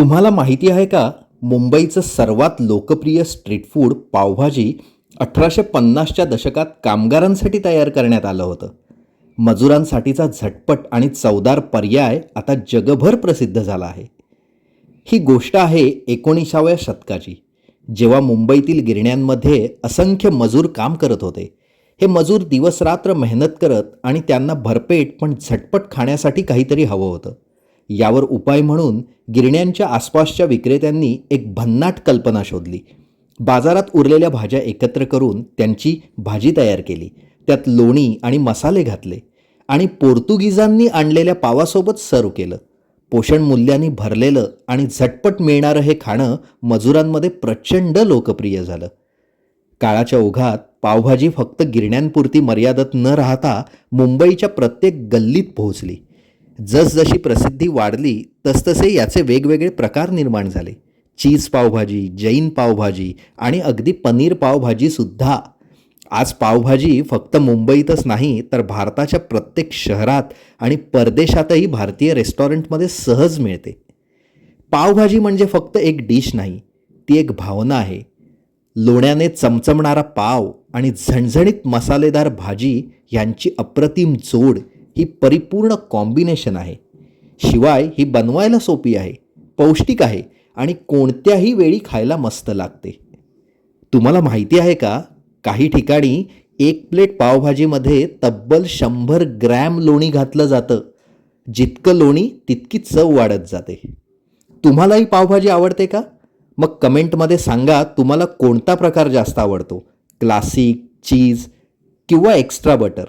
तुम्हाला माहिती आहे का? मुंबईचं सर्वात लोकप्रिय स्ट्रीट फूड पावभाजी अठराशे पन्नासच्या दशकात कामगारांसाठी तयार करण्यात आलं होतं. मजुरांसाठीचा झटपट आणि चवदार पर्याय आता जगभर प्रसिद्ध झाला आहे. ही गोष्ट आहे एकोणीसाव्या शतकाची जेव्हा मुंबईतील गिरण्यांमध्ये असंख्य मजूर काम करत होते. हे मजूर दिवसरात्र मेहनत करत आणि त्यांना भरपेट पण झटपट खाण्यासाठी काहीतरी हवं होतं. यावर उपाय म्हणून गिरण्यांच्या आसपासच्या विक्रेत्यांनी एक भन्नाट कल्पना शोधली. बाजारात उरलेल्या भाज्या एकत्र करून त्यांची भाजी तयार केली. त्यात लोणी आणि मसाले घातले आणि पोर्तुगीजांनी आणलेल्या पावासोबत सर्व केलं. पोषण मूल्यांनी भरलेलं आणि झटपट मिळणारं हे खाणं मजुरांमध्ये प्रचंड लोकप्रिय झालं. काळाच्या ओघात पावभाजी फक्त गिरण्यांपुरती मर्यादित न राहता मुंबईच्या प्रत्येक गल्लीत पोहोचली. जसजशी प्रसिद्धी वाढली तसतसे याचे वेगवेगळे प्रकार निर्माण झाले. चीज पावभाजी जैन पावभाजी आणि अगदी पनीर पावभाजीसुद्धा आज पावभाजी फक्त मुंबईतच नाही तर भारताच्या प्रत्येक शहरात आणि परदेशातही भारतीय रेस्टॉरंटमध्ये सहज मिळते. पावभाजी म्हणजे फक्त एक डिश नाही ती एक भावना आहे. लोण्याने चमचमणारा पाव आणि झणझणीत मसालेदार भाजी यांची अप्रतिम जोड ही परिपूर्ण कॉम्बिनेशन आहे. शिवाय ही बनवायला सोपी आहे पौष्टिक आहे आणि कोणत्याही वेळी खायला मस्त लागते. तुम्हाला माहिती आहे का? काही ठिकाणी एक प्लेट पावभाजीमध्ये तब्बल शंभर ग्रॅम लोणी घातलं जातं. जितकं लोणी तितकी चव वाढत जाते. तुम्हालाही पावभाजी आवडते का? मग कमेंटमध्ये सांगा तुम्हाला कोणता प्रकार जास्त आवडतो. क्लासिक चीज किंवा एक्स्ट्रा बटर.